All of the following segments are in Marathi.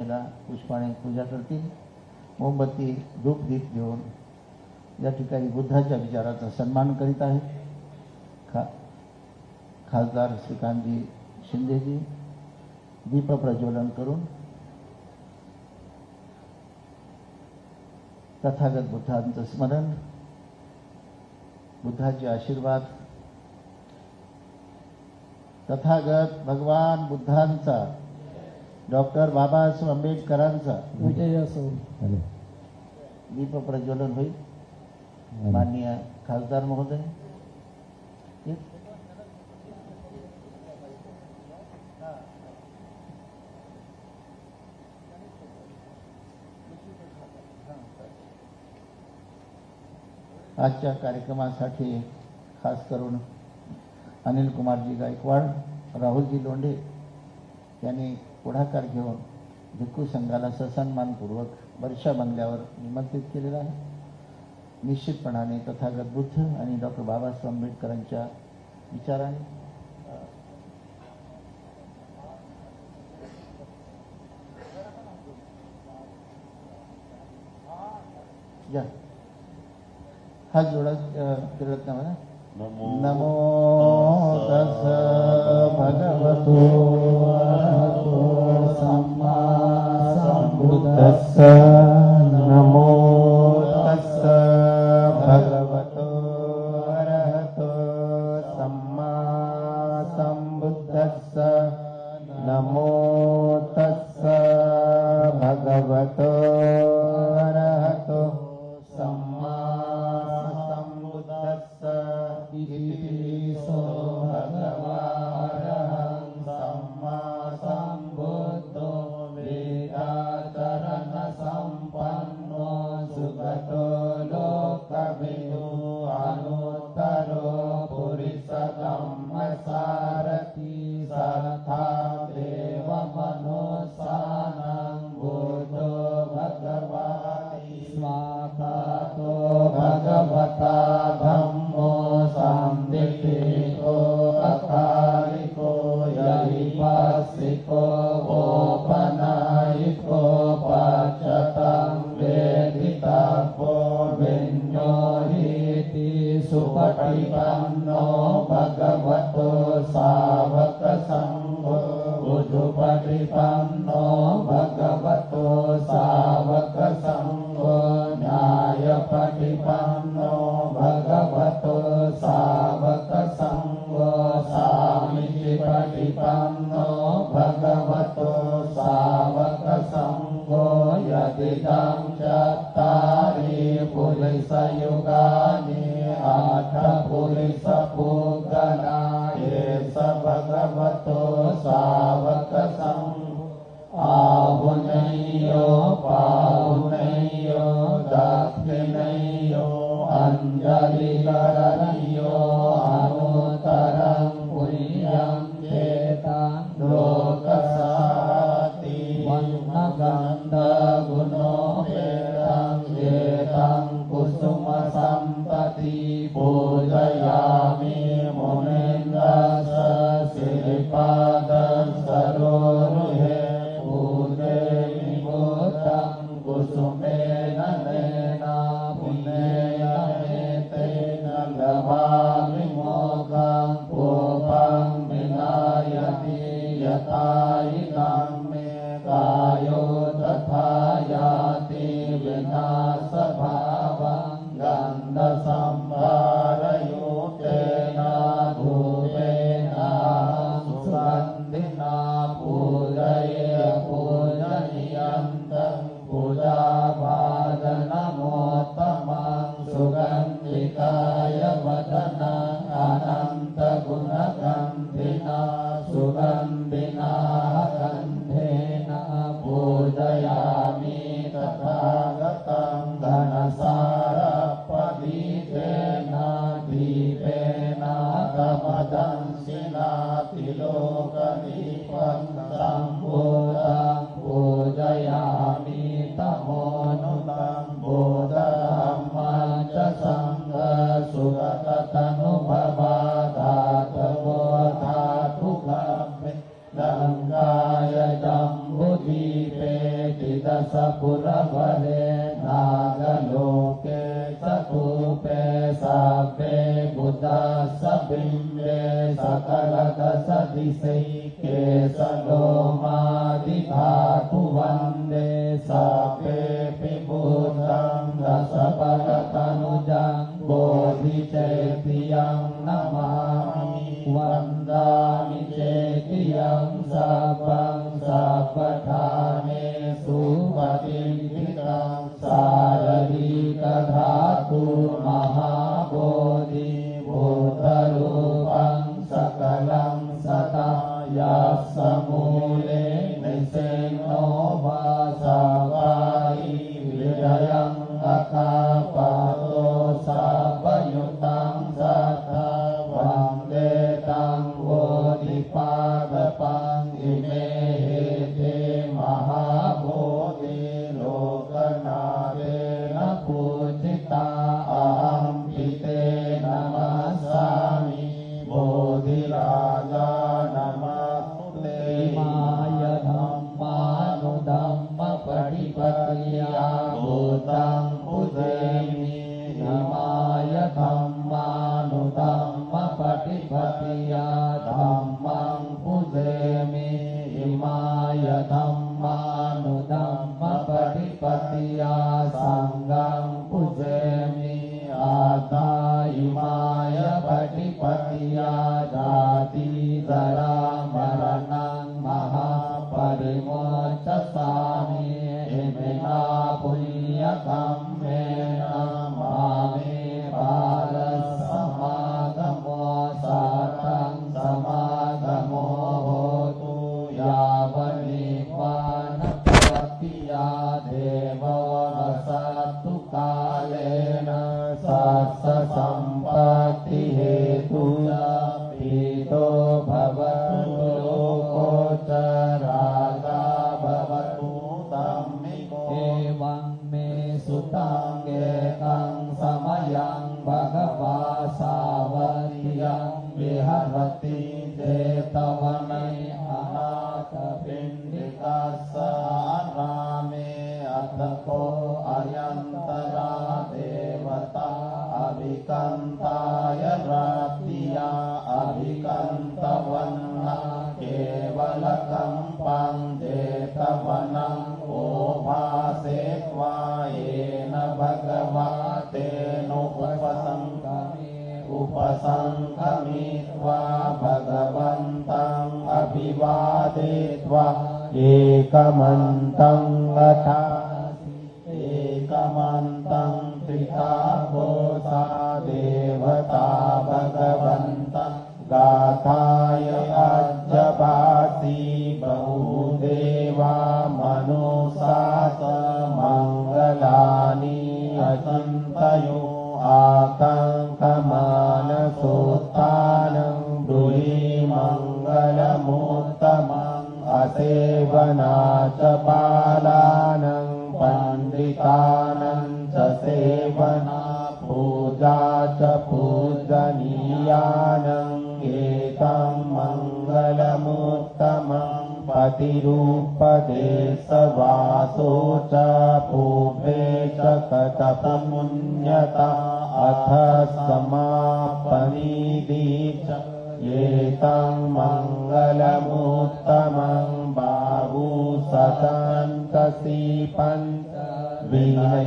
त्याला पुष्पाने पूजा करतील मोमबत्ती धूप दीप घेऊन या ठिकाणी बुद्धाच्या विचाराचा सन्मान करीत आहेत खा खासदार श्रीकांतजी शिंदेजी दीप प्रज्वलन करून तथागत बुद्धांचं स्मरण बुद्धाचे आशीर्वाद तथागत भगवान बुद्धांचा डॉक्टर बाबासाहेब आंबेडकरांचा. विजय असो दीप प्रज्वलन होईल. माननीय खासदार महोदय? आजच्या कार्यक्रमासाठी खास करून अनिल कुमारजी गायकवाड राहुलजी लोंढे यांनी पुढाकार घेऊन भिक्खू संघाला सन्मानपूर्वक वर्षा बंगल्यावर निमंत्रित केलेलं आहे. निश्चितपणाने तथागत बुद्ध आणि डॉक्टर बाबासाहेब आंबेडकरांच्या विचाराने या. हात जोडा फिरत ना मला नमो तस भगवतो සම්මා සම්බුද්දස්ස ปฏิปันโนภะ โยปาลุนโยดัพเพเนโยอัญญาลิกาลิโยอานุตรังปุริยังเจตังโลกัสสาติวันนักัตากุโนเปตังเยตังกุสุมาสัมปติปุจยามิ ذهبا เตโนอุปสังฆมิอุปสังฆมิวาภะคะวันตังอภิวาเทตวาเอกมันตังละทาเอกมันตังติตาโกสาเดวตาภะคะวัน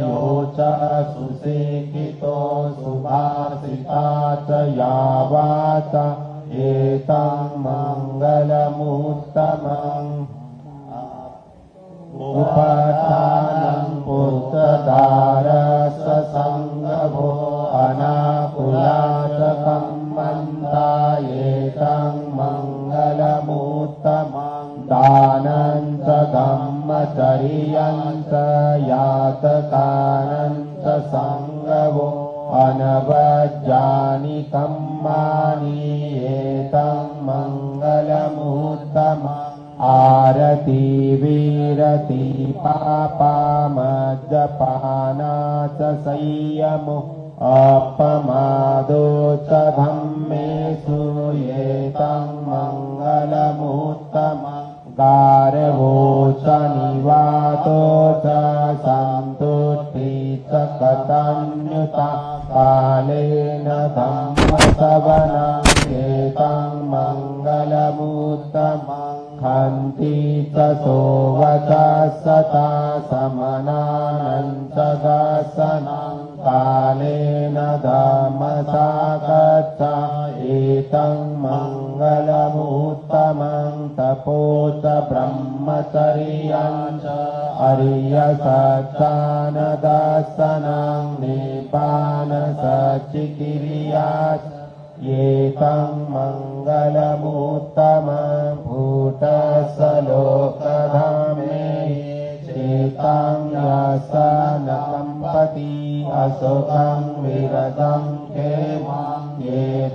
यो च सुसेखितो सुभाषिता च या वाच एतं मङ्गलमुत्तमम् उपथानम् पुत्रधारसङ्गभोनाकुलाशकं मन्दाये। र्यन्त यातकानन्त सङ्गमो अनवजानि कम्मानि एतम् मङ्गलमूत्तम आरति वीरति पापामजपाना च संयमो अपमादोचभं मे सुम् मङ्गलमूर्त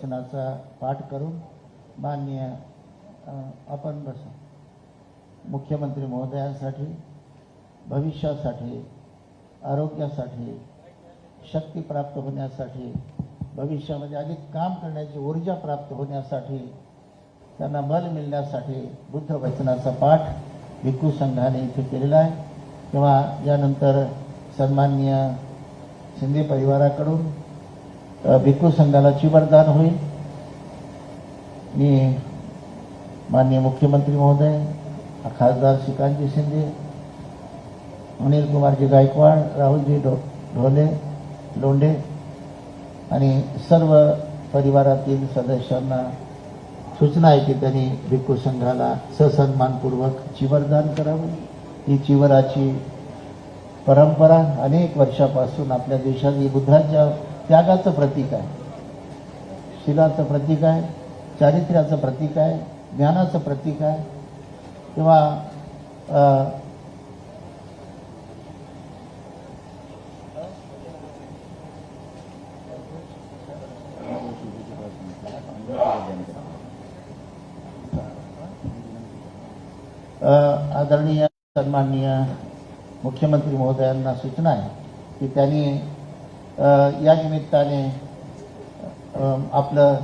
वचनाचा पाठ करून मान्य आपण बस मुख्यमंत्री महोदयांसाठी भविष्यासाठी आरोग्यासाठी शक्ती प्राप्त होण्यासाठी भविष्यामध्ये अधिक काम करण्याची ऊर्जा प्राप्त होण्यासाठी त्यांना बल मिळण्यासाठी बुद्ध वचनाचा पाठ भिक्खू संघाने इथे केलेला आहे. किंवा यानंतर सन्माननीय शिंदे परिवाराकडून भिक्खू संघाला चिवरदान होईल. मी माननीय मुख्यमंत्री महोदय खासदार श्रीकांतजी शिंदे अनिल कुमारजी गायकवाड राहुलजी ढो ढोले लोंढे आणि सर्व परिवारातील सदस्यांना सूचना आहे की त्यांनी भिक्खू संघाला ससन्मानपूर्वक चिवरदान करावं. ही चिवराची परंपरा अनेक वर्षापासून आपल्या देशात ही बुद्धांच्या त्यागाचं प्रतीक आहे. शिलाचं प्रतीक आहे चारित्र्याचं प्रतीक आहे ज्ञानाचं प्रतीक आहे. किंवा आदरणीय सन्माननीय मुख्यमंत्री महोदयांना सूचना आहे की त्यांनी या निमित्ताने आपलं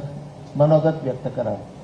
मनोगत व्यक्त करावं.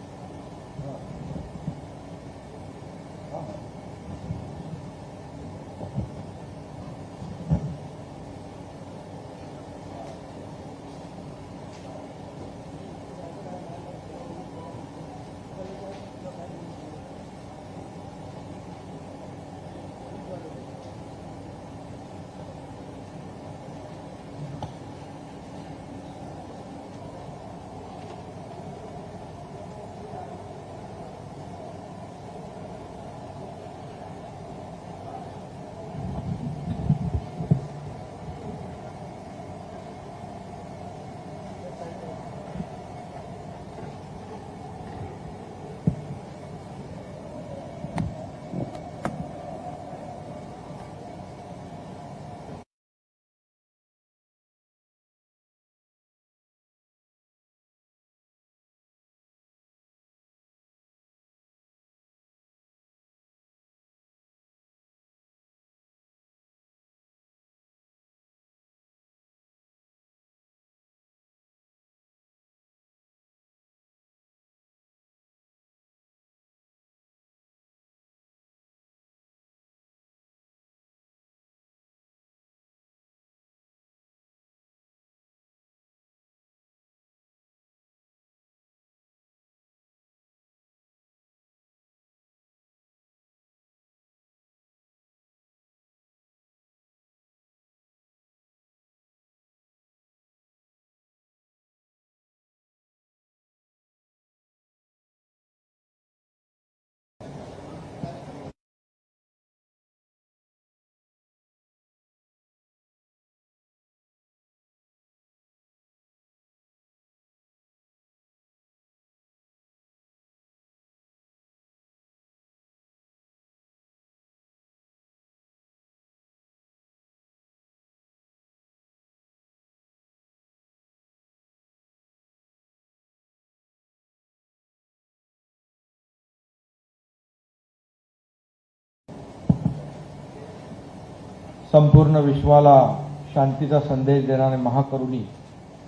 संपूर्ण विश्वाला शांतीचा संदेश देणारे महाकरुणी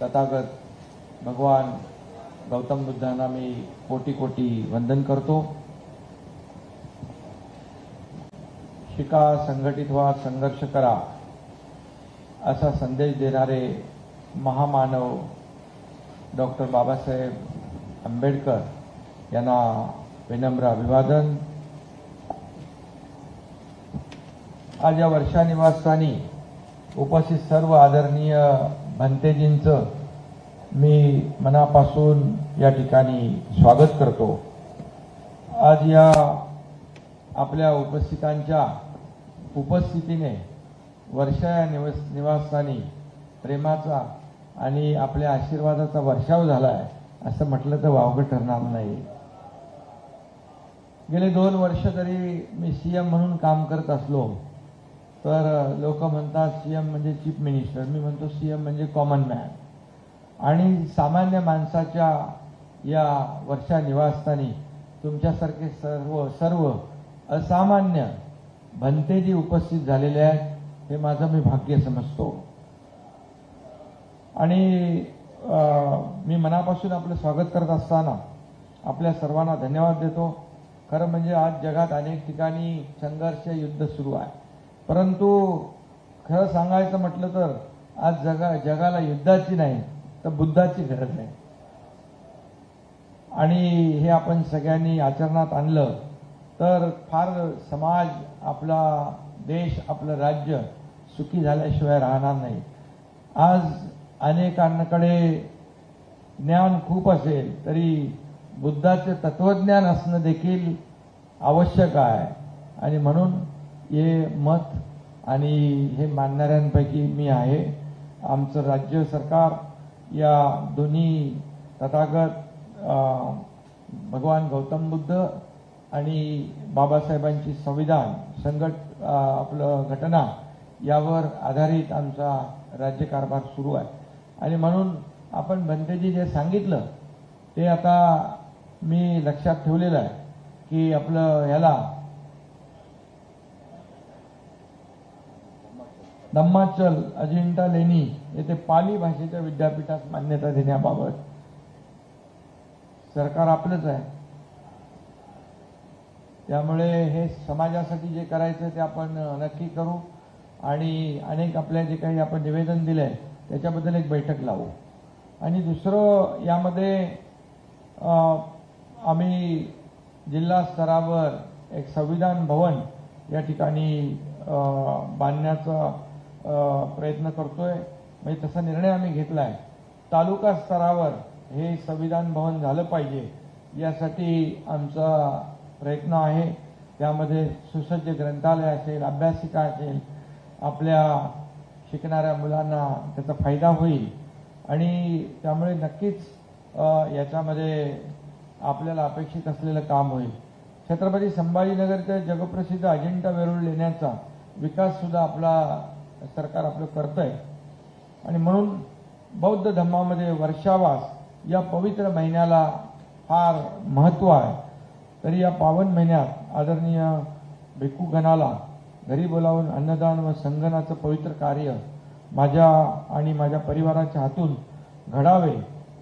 तथागत भगवान गौतम बुद्धांना मी कोटी कोटी वंदन करतो. शिका संघटित व्हा संघर्ष करा असा संदेश देणारे महामानव डॉक्टर बाबासाहेब आंबेडकर यांना विनम्र अभिवादन. आज या वर्षा निवासस्थानी उपस्थित सर्व आदरणीय भंतेजींचं मी मनापासून या ठिकाणी स्वागत करतो. आज या आपल्या उपस्थितांच्या उपस्थितीने वर्षा या निवास निवासस्थानी प्रेमाचा आणि आपल्या आशीर्वादाचा वर्षाव झाला आहे असं म्हटलं तर वावगं ठरणार नाही. गेले दोन वर्ष तरी मी सीएम म्हणून काम करत असलो. तर लोक म्हणतात सीएम म्हणजे चीफ मिनिस्टर. मी म्हणतो सीएम म्हणजे कॉमन मॅन. आणि सामान्य माणसाच्या या वर्षा निवासस्थानी तुमच्यासारखे सर्व सर्व असामान्य भंतेजी उपस्थित झालेले आहेत हे माझं मी भाग्य समजतो. आणि मी मनापासून आपलं स्वागत करत असताना आपल्या सर्वांना धन्यवाद देतो. खरं म्हणजे आज जगात अनेक ठिकाणी संघर्ष युद्ध सुरू आहे. परंतु खरं सांगायचं म्हटलं तर आज जगा जगाला युद्धाची नाही तर बुद्धाची गरज नाही आणि हे आपण सगळ्यांनी आचरणात आणलं तर फार समाज आपला देश आपलं राज्य सुखी झाल्याशिवाय राहणार नाही. आज अनेकांकडे ज्ञान खूप असेल तरी बुद्धाचे तत्वज्ञान असणं देखील आवश्यक आहे. आणि म्हणून हे मत आणि हे मानणाऱ्यांपैकी मी आहे. आमचं राज्य सरकार या दोन्ही तथागत भगवान गौतम बुद्ध आणि बाबासाहेबांची संविधान संघट आपलं घटना यावर आधारित आमचा राज्यकारभार सुरू आहे. आणि म्हणून आपण बनतेजी जे सांगितलं ते आता मी लक्षात ठेवलेलं आहे की आपलं ह्याला धम्माचल अजिंठा लेणी येथे पाली भाषेच्या विद्यापीठास मान्यता देण्याबाबत. सरकार आपलंच आहे. त्यामुळे हे समाजासाठी जे करायचं ते आपण नक्की करू आणि अनेक आपल्या जे काही आपण निवेदन दिलंय त्याच्याबद्दल एक बैठक लावू. आणि दुसरं यामध्ये आम्ही जिल्हा स्तरावर एक संविधान भवन या ठिकाणी अं, बांधण्याचा प्रयत्न करतोय. म्हणजे तसा निर्णय आम्ही घेतला आहे तालुका स्तरावर हे संविधान भवन झालं पाहिजे यासाठी आमचा प्रयत्न आहे. त्यामध्ये सुसज्ज ग्रंथालय असेल अभ्यासिका असेल आपल्या शिकणाऱ्या मुलांना त्याचा फायदा होईल. आणि त्यामुळे नक्कीच याच्यामध्ये आपल्याला अपेक्षित असलेलं काम होईल. छत्रपती संभाजीनगरच्या जगप्रसिद्ध अजिंठा वेरूळ लेण्याचा विकास सुद्धा आपला सरकार आपलं करतंय. आणि म्हणून बौद्ध धर्मामध्ये वर्षावास या पवित्र महिन्याला फार महत्त्व आहे. तरी या पावन महिन्यात आदरणीय भिक्खूगणाला घरी बोलावून अन्नदान व संगनाचं पवित्र कार्य माझ्या आणि माझ्या परिवाराच्या हातून घडावे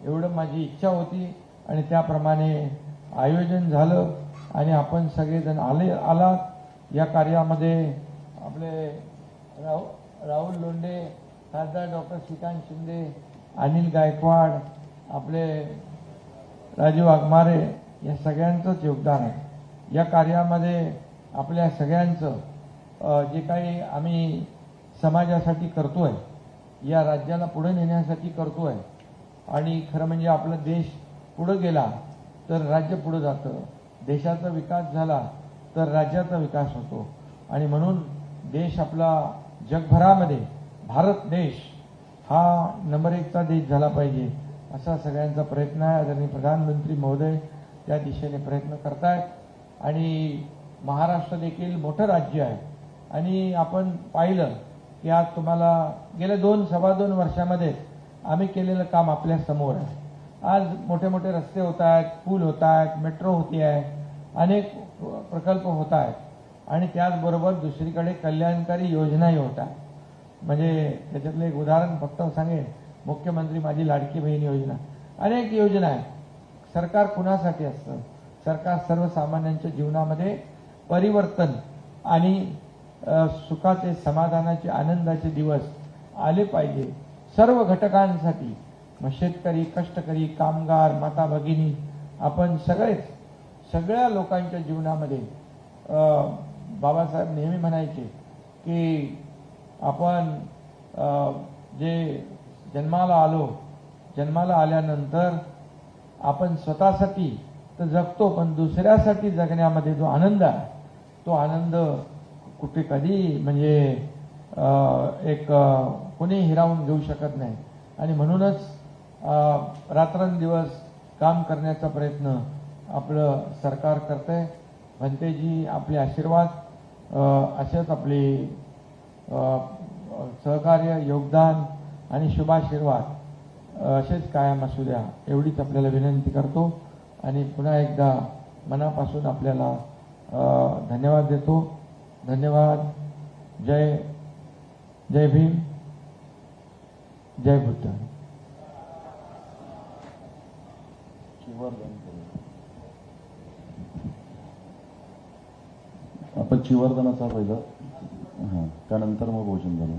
एवढं माझी इच्छा होती. आणि त्याप्रमाणे आयोजन झालं आणि आपण सगळेजण आले आलात. या कार्यामध्ये आपले राहू राहुल लोंढे खासदार डॉक्टर श्रीकांत शिंदे अनिल गायकवाड आपले राजीव आगमारे या सगळ्यांचंच योगदान आहे. या कार्यामध्ये आपल्या सगळ्यांचं जे काही आम्ही समाजासाठी करतोय या राज्याला पुढे नेण्यासाठी करतोय आणि खरं म्हणजे आपला देश पुढं गेला तर राज्य पुढं जातं. देशाचा विकास झाला तर राज्याचा विकास होतो. आणि म्हणून देश आपला जगभरामध्ये भारत देश हा नंबर एकचा देश झाला पाहिजे असा सगळ्यांचा प्रयत्न आहे. आदरणीय प्रधानमंत्री महोदय त्या दिशेने प्रयत्न करतायत. आणि महाराष्ट्र देखील मोठं राज्य आहे. आणि आपण पाहिलं की आज तुम्हाला गेल्या दोन सव्वा दोन वर्षामध्ये आम्ही केलेलं काम आपल्यासमोर आहे. आज मोठे मोठे रस्ते होत आहेत पूल होत आहेत मेट्रो होती आहे अनेक प्रकल्प होत आहेत. आणि त्याचबरोबर दुसरीकडे कल्याणकारी योजनाही होता म्हणजे त्याच्यातलं एक उदाहरण फक्त सांगेन. मुख्यमंत्री माझी लाडकी बहीण योजना. अनेक योजना आहेत. सरकार कुणासाठी असतं? सरकार सर्वसामान्यांच्या जीवनामध्ये परिवर्तन आणि सुखाचे समाधानाचे आनंदाचे दिवस आले पाहिजे. सर्व घटकांसाठी मग शेतकरी कष्टकरी कामगार माता भगिनी आपण सगळेच सगळ्या लोकांच्या जीवनामध्ये बाबासाहेब नेहमी म्हणायचे की आपण जे जन्माला आलो जन्माला आल्यानंतर आपण स्वतःसाठी तर जगतो पण दुसऱ्यासाठी जगण्यामध्ये जो आनंद आहे तो आनंद कुठे कधी म्हणजे एक कोणी हिरावून घेऊ शकत नाही. आणि म्हणूनच रात्रंदिवस काम करण्याचा प्रयत्न आपलं सरकार करतंय. भंतेजी आपले आशीर्वाद. असेच आपले सहकार्य योगदान आणि शुभाशीर्वाद असेच कायम असू द्या एवढीच आपल्याला विनंती करतो. आणि पुन्हा एकदा मनापासून आपल्याला धन्यवाद देतो. धन्यवाद. जय जय भीम. जय बुद्ध. पक्षीवर्धनाचा पहिलं. हां त्यानंतर मग भोजन झालं.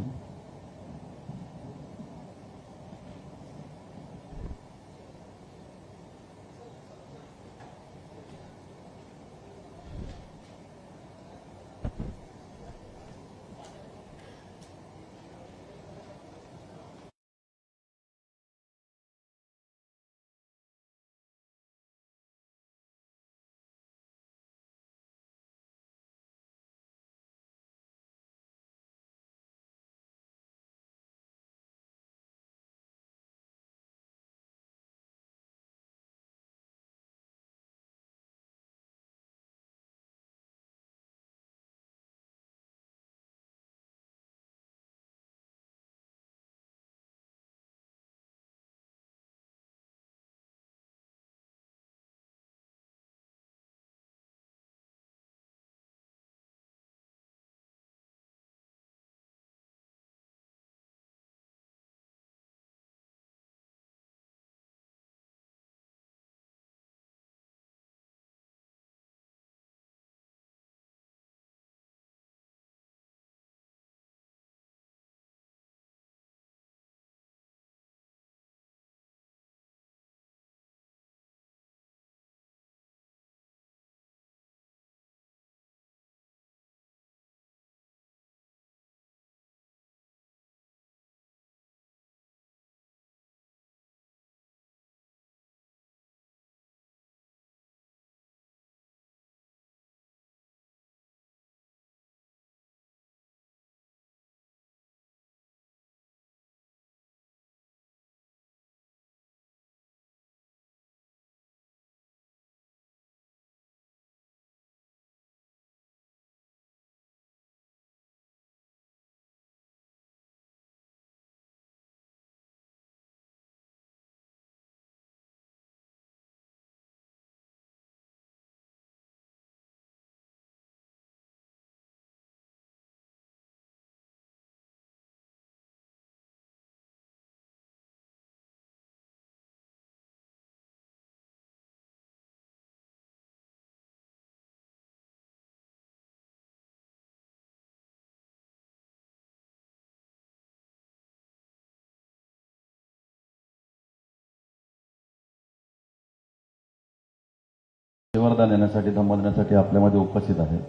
वरदान देण्यासाठी धम्म देण्यासाठी आपल्यामध्ये उपस्थित आहेत.